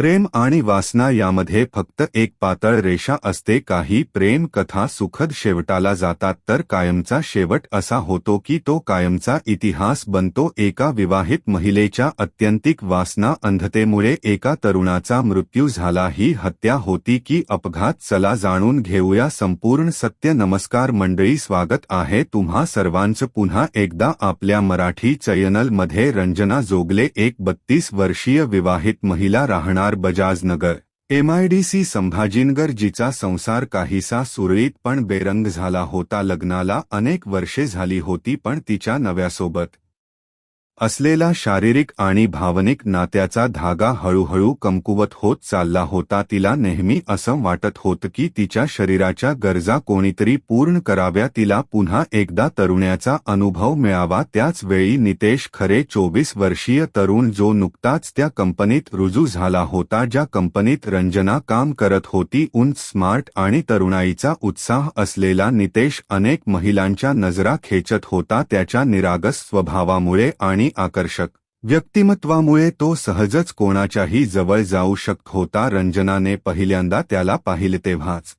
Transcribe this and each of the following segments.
प्रेम आणि वासना यामध्ये फक्त एक पातळ रेषा असते. काही प्रेम कथा सुखद शेवटाला जातात तर कायमचा शेवट असा होतो की तो कायमचा इतिहास बनतो. एका विवाहित महिलेच्या अत्यंतिक वासना अंधतेमुळे एका तरुणाचा मृत्यू झाला. ही हत्या होती की अपघात. चला जाणून घेऊया संपूर्ण सत्य. नमस्कार मंडळी स्वागत आहे तुम्हा सर्वांचं. पुन्हा एकदा आपल्या मराठी चॅनलमध्ये रंजना जोगले एक बत्तीस वर्षीय विवाहित महिला राहणार बजाजनगर. एमआयडीसी संभाजीनगर जिचा संसार काहीसा सुरळीत पण बेरंग झाला होता लग्नाला अनेक वर्षे झाली होती पण तिच्या नव्यासोबत असलेला शारीरिक आणि भावनिक नात्याचा धागा हळूहळू कमकुवत होत चालला होता तिला नेहमी असं वाटत होतं की तिच्या शरीराच्या गरजा कोणीतरी पूर्ण कराव्या तिला पुन्हा एकदा तरुण्याचा अनुभव मिळावा. त्याच वेळी नितेश खरे चोवीस वर्षीय तरुण जो नुकताच त्या कंपनीत रुजू झाला होता ज्या कंपनीत रंजना काम करत होती उंच स्मार्ट आणि तरुणाईचा उत्साह असलेला नितेश अनेक महिलांच्या नजरा खेचत होता. त्याच्या निरागस स्वभावामुळे आणि आकर्षक. व्यक्तिमत्वामुळे तो सहजच कोणाच्याही जवळ जाऊ शकत होता. रंजनाने पहिल्यांदा त्याला पाहिले तेव्हाच.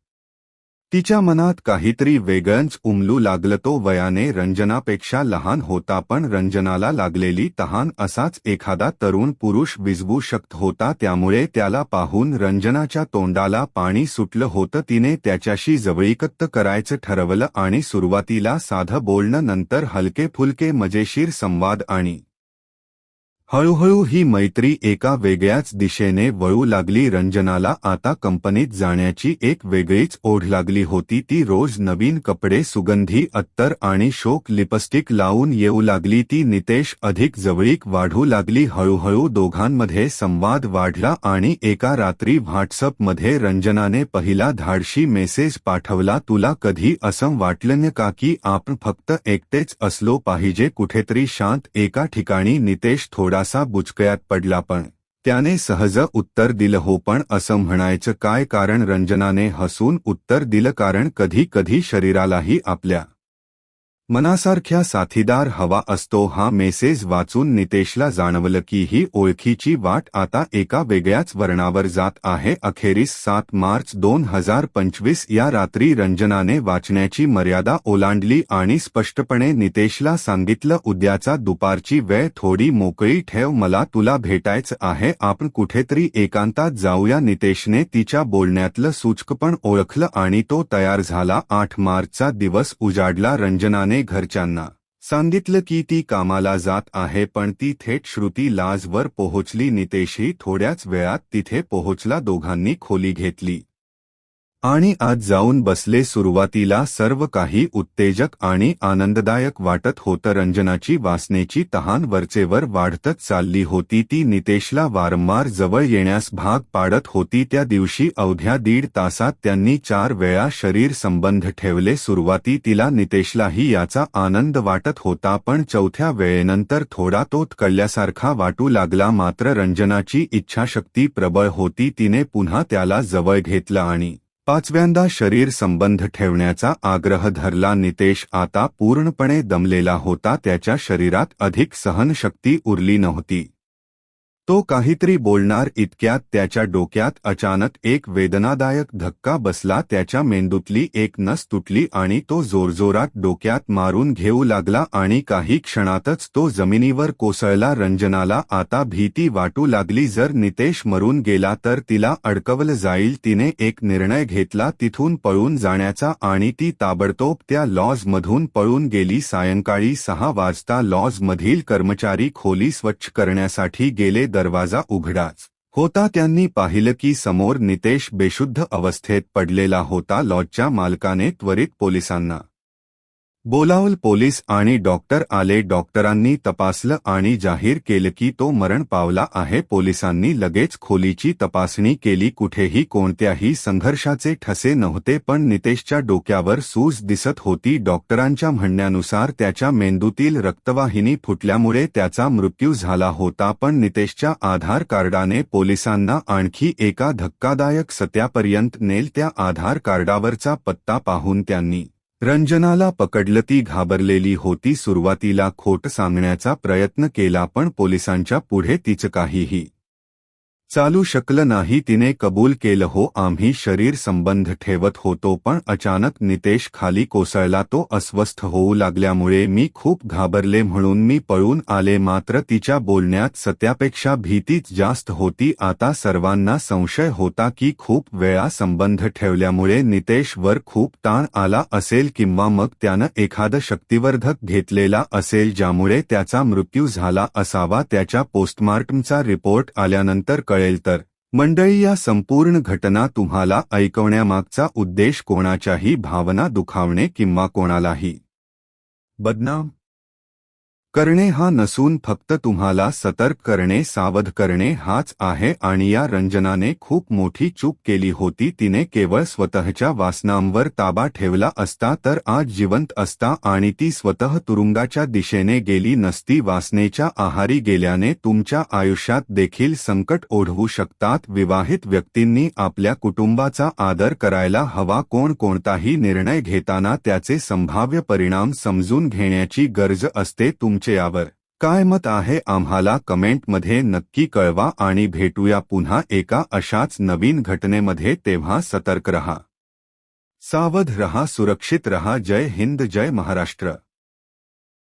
तिच्या मनात काहीतरी वेगळंच उमलू लागलं. तो वयाने रंजनापेक्षा लहान होता पण रंजनाला लागलेली तहान असाच एखादा तरुण पुरुष विजवू शकत होता. त्यामुळे त्याला पाहून रंजनाच्या तोंडाला पाणी सुटलं होतं. तिने त्याच्याशी जवळीकत्त करायचं ठरवलं आणि सुरुवातीला साधं बोलणं नंतर हलके फुलके मजेशीर संवाद आणि हळूहळू ही मैत्री एका वेगळ्याच दिशेने वळू लागली. रंजनाला आता कंपनीत जाण्याची एक वेगळीच ओढ लागली होती. ती रोज नवीन कपडे सुगंधी अत्तर आणि शोक लिपस्टिक लावून येऊ लागली. ती नितेश अधिक जवळीक वाढू लागली. हळूहळू दोघांमध्ये संवाद वाढला आणि एका रात्री व्हॉट्सअपमध्ये रंजनाने पहिला धाडशी मेसेज पाठवला तुला कधी असं वाटलं का की आपण फक्त एकटेच असलो पाहिजे? कुठेतरी शांत एका ठिकाणी. नितेश थोडा थोडासा बुचकयात पडला पण त्याने सहज उत्तर दिलं हो पण असं म्हणायचं काय कारण रंजनाने हसून उत्तर दिलं कारण कधी कधी शरीरालाही आपल्या मनासारख्या साथीदार हवा असतो हा मेसेज वाचून नितेशला जाणवलं की ही ओळखीची वाट आता एका वेगळ्याच वर्णावर जात आहे. अखेरीस सात मार्च दोन हजार पंचवीस या रात्री रंजनाने वाचण्याची मर्यादा ओलांडली आणि स्पष्टपणे नितेशला सांगितलं उद्याचा दुपारची वेळ थोडी मोकळी ठेव मला तुला भेटायचं आहे. आपण कुठेतरी एकांतात जाऊया. नितेशने तिच्या बोलण्यातलं सूचकपण ओळखलं आणि तो तयार झाला. आठ मार्चचा दिवस उजाडला. रंजनाने घरच्यांना. सांगितलं की ती कामाला जात आहे पण ती थेट श्रुती लाजवर पोहोचली. नितेशही थोड्याच वेळात तिथे पोहोचला दोघांनी खोली घेतली. आणि आज जाऊन बसले सुरुवातीला सर्व काही उत्तेजक आणि आनंददायक वाटत होतं. रंजनाची वासनेची तहान वरचेवर वाढतच चालली होती. ती नितेशला वारंवार जवळ येण्यास भाग पाडत होती. त्या दिवशी अवघ्या दीड तासात त्यांनी चार वेळा शरीर संबंध ठेवले. सुरुवाती तिला नितेशलाही याचा आनंद वाटत होता पण चौथ्या वेळेनंतर थोडा तोत कळल्यासारखा वाटू लागला. मात्र रंजनाची इच्छाशक्ती प्रबळ होती. तिने पुन्हा त्याला जवळ घेतलं आणि पाचव्यांदा शरीर संबंध ठेवण्याचा आग्रह धरला नितेश आता पूर्णपणे दमलेला होता त्याच्या शरीरात अधिक सहनशक्ती उरली नव्हती. तो काहीतरी बोलणार इतक्यात त्याच्या डोक्यात अचानक एक वेदनादायक धक्का बसला त्याच्या मेंदूतली एक नस तुटली आणि तो जोरजोरात डोक्यात मारून घेऊ लागला आणि काही क्षणातच तो जमिनीवर कोसळला. रंजनाला आता भीती वाटू लागली जर नितेश मरून गेला तर तिला अडकवलं जाईल. तिने एक निर्णय घेतला तिथून पळून जाण्याचा आणि ती ताबडतोब त्या लॉजमधून पळून गेली. सायंकाळी सहा वाजता लॉजमधील कर्मचारी खोली स्वच्छ करण्यासाठी गेले. दरवाजा उघडाच. होता त्यांनी पाहिलं की समोर नितेश बेशुद्ध अवस्थेत पडलेला होता लॉजच्या मालकाने त्वरित पोलिसांना बोलावल पोलीस आणि डॉक्टर आले. डॉक्टरांनी तपासलं आणि जाहीर केलं की तो मरण पावला आहे. पोलिसांनी लगेच खोलीची तपासणी केली. कुठेही कोणत्याही संघर्षाचे ठसे नव्हते पण नितेशच्या डोक्यावर सूज दिसत होती. डॉक्टरांच्या म्हणण्यानुसार त्याच्या मेंदूतील रक्तवाहिनी फुटल्यामुळे त्याचा मृत्यू झाला होता पण नितेशच्या आधार कार्डाने पोलिसांना आणखी एका धक्कादायक सत्यापर्यंत नेल. त्या आधार कार्डावरचा पत्ता पाहून त्यांनी रंजनाला पकडलं ती घाबरलेली होती सुरुवातीला खोट सांगण्याचा प्रयत्न केला पण पोलिसांच्या पुढे तिचं काहीही चालू शकलं नाही तिने कबूल केलं हो आम्ही शरीर संबंध ठेवत होतो पण अचानक नितेश खाली कोसळला तो अस्वस्थ होऊ लागल्यामुळे मी खूप घाबरले म्हणून मी पळून आले मात्र तिच्या बोलण्यात सत्यापेक्षा भीतीच जास्त होती आता सर्वांना संशय होता की खूप वेळा संबंध ठेवल्यामुळे नितेशवर खूप ताण आला असेल किंवा मग त्यानं एखादं शक्तिवर्धक घेतलेला असेल ज्यामुळे त्याचा मृत्यू झाला असावा त्याच्या पोस्टमार्टमचा रिपोर्ट आल्यानंतर कळ कळेल तर. मंडळी या संपूर्ण घटना तुम्हाला ऐकवण्यामागचा उद्देश कोणाच्याही भावना दुखावणे किंवा कोणालाही. बदनाम. करणे हा नसून फक्त तुम्हाला सतर्क करणे सावध करणे हाच आहे आणि या रंजनाने खूप मोठी चूक केली होती. तिने केवळ स्वतःच्या वासनांवर ताबा ठेवला असता तर आज जिवंत असता आणि ती स्वतः तुरुंगाच्या दिशेने गेली नसती. वासनेच्या आहारी गेल्याने तुमच्या आयुष्यात देखील संकट ओढवू शकतात. विवाहित व्यक्तींनी आपल्या कुटुंबाचा आदर करायला हवा. कोण कोणताही निर्णय घेताना त्याचे संभाव्य परिणाम समजून घेण्याची गरज असते. तुम तुमचे यावर. काय मत आहे आम्हाला कमेंटमध्ये नक्की कळवा आणि भेटूया पुन्हा एका अशाच नवीन घटनेमध्ये तेव्हा सतर्क रहा. सावध रहा सुरक्षित रहा जय हिंद जय महाराष्ट्र.